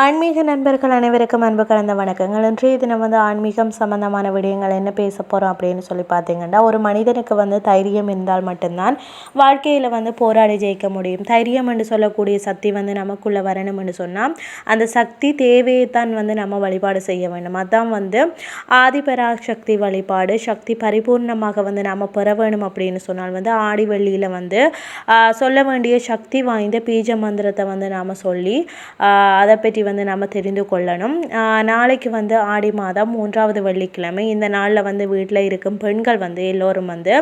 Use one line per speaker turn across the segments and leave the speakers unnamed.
ஆன்மீக நண்பர்கள் அனைவருக்கும் அன்பு கலந்த வணக்கங்கள். இன்றைய தினம் வந்து ஆன்மீகம் சம்பந்தமான விடயங்கள் என்ன பேச போகிறோம் அப்படின்னு சொல்லி பார்த்தீங்கன்னா ஒரு மனிதனுக்கு வந்து தைரியம் இருந்தால் மட்டும்தான் வாழ்க்கையில் வந்து போராடி ஜெயிக்க முடியும். தைரியம் என்று சொல்லக்கூடிய சக்தி வந்து நமக்குள்ளே வரணும்னு சொன்னால் அந்த சக்தி தேவையை தான் வந்து நம்ம வழிபாடு செய்ய வேண்டும். அதான் வந்து ஆதிபராசக்தி வழிபாடு சக்தி பரிபூர்ணமாக வந்து நம்ம பெற வேணும் அப்படின்னு சொன்னால் வந்து ஆடி வெள்ளியில் வந்து சொல்ல வேண்டிய சக்தி வாய்ந்த பீஜ மந்திரத்தை வந்து நாம் சொல்லி அதை பற்றி வந்து நம்ம தெரிந்து கொள்ளணும். நாளைக்கு வந்து ஆடி மாதம் மூன்றாவது வெள்ளிக்கிழமை. இந்த நாளில் வந்து வீட்டில் இருக்கும் பெண்கள் வந்து எல்லோரும் வந்து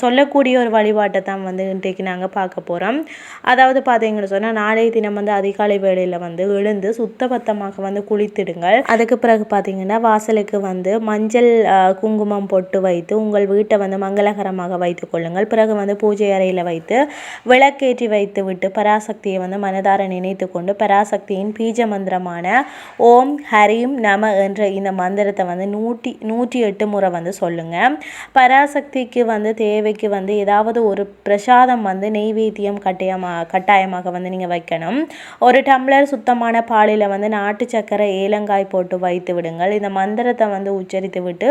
சொல்லக்கூடிய ஒரு வழிபாட்டை தான் வந்து இன்றைக்கு நாங்கள் பார்க்க போகிறோம் அதாவது பார்த்தீங்கன்னு சொன்னால் நாளைய தினம் வந்து அதிகாலை வேளையில் வந்து எழுந்து சுத்தபத்தமாக வந்து குளித்திடுங்கள். அதுக்கு பிறகு பார்த்தீங்கன்னா வாசலுக்கு வந்து மஞ்சள் குங்குமம் பொட்டு வைத்து உங்கள் வீட்டை வந்து மங்களகரமாக வைத்து கொள்ளுங்கள். பிறகு வந்து பூஜை அறையில் வைத்து விளக்கேற்றி வைத்து விட்டு பராசக்தியை வந்து மனதார நினைத்து கொண்டு பராசக்தியின் பீஜ மந்திரமான ஓம் ஹரீம் நம என்ற இந்த மந்திரத்தை வந்து நூற்றி நூற்றி எட்டு முறை வந்து சொல்லுங்கள் பராசக்திக்கு வந்து தேவைக்கு வந்து ஏதாவது ஒரு பிரசாதம் வந்து நெய்வேத்தியம் கட்டாயமாக கட்டாயமாக வந்து நீங்கள் வைக்கணும். ஒரு டம்ளர் சுத்தமான பாலில் வந்து நாட்டு சக்கரை ஏலங்காய் போட்டு வைத்து விடுங்கள். இந்த மந்திரத்தை வந்து உச்சரித்து விட்டு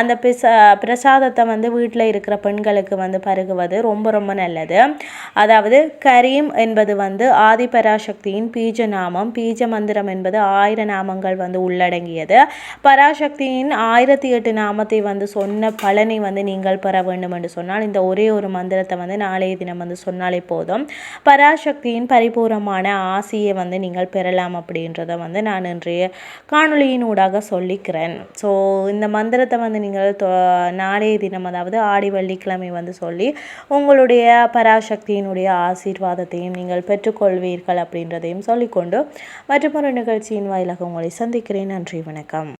அந்த பிரசா பிரசாதத்தை வந்து வீட்டில் இருக்கிற பெண்களுக்கு வந்து பருகுவது ரொம்ப ரொம்ப நல்லது. அதாவது கரீம் என்பது வந்து ஆதிபராசக்தியின் பீஜ நாமம். பீஜ மந்திரம் என்பது ஆயிர நாமங்கள் வந்து உள்ளடங்கியது. பராசக்தியின் ஆயிரத்தி எட்டு நாமத்தை வந்து சொன்ன பலனை வந்து நீங்கள் பெற வேண்டும் என்று சொன்னால் இந்த ஒரே ஒரு மந்திரத்தை வந்து நாளைய தினம் வந்து சொன்னாலே போதும். பராசக்தியின் பரிபூர்ணமான ஆசையை வந்து நீங்கள் பெறலாம் அப்படின்றத வந்து நான் இன்றைய காணொலியின் ஊடாக சொல்லிக்கிறேன். ஸோ இந்த மந்திரத்தை வந்து நீங்கள் நாளைய தினம் அதாவது ஆடி வெள்ளிக்கிழமை வந்து சொல்லி உங்களுடைய பராசக்தியினுடைய ஆசீர்வாதத்தையும் நீங்கள் பெற்றுக்கொள்வீர்கள் அப்படின்றதையும் சொல்லிக்கொண்டு மற்றொரு நிகழ்ச்சியின் வாயிலாக உங்களை சந்திக்கிறேன். நன்றி வணக்கம்.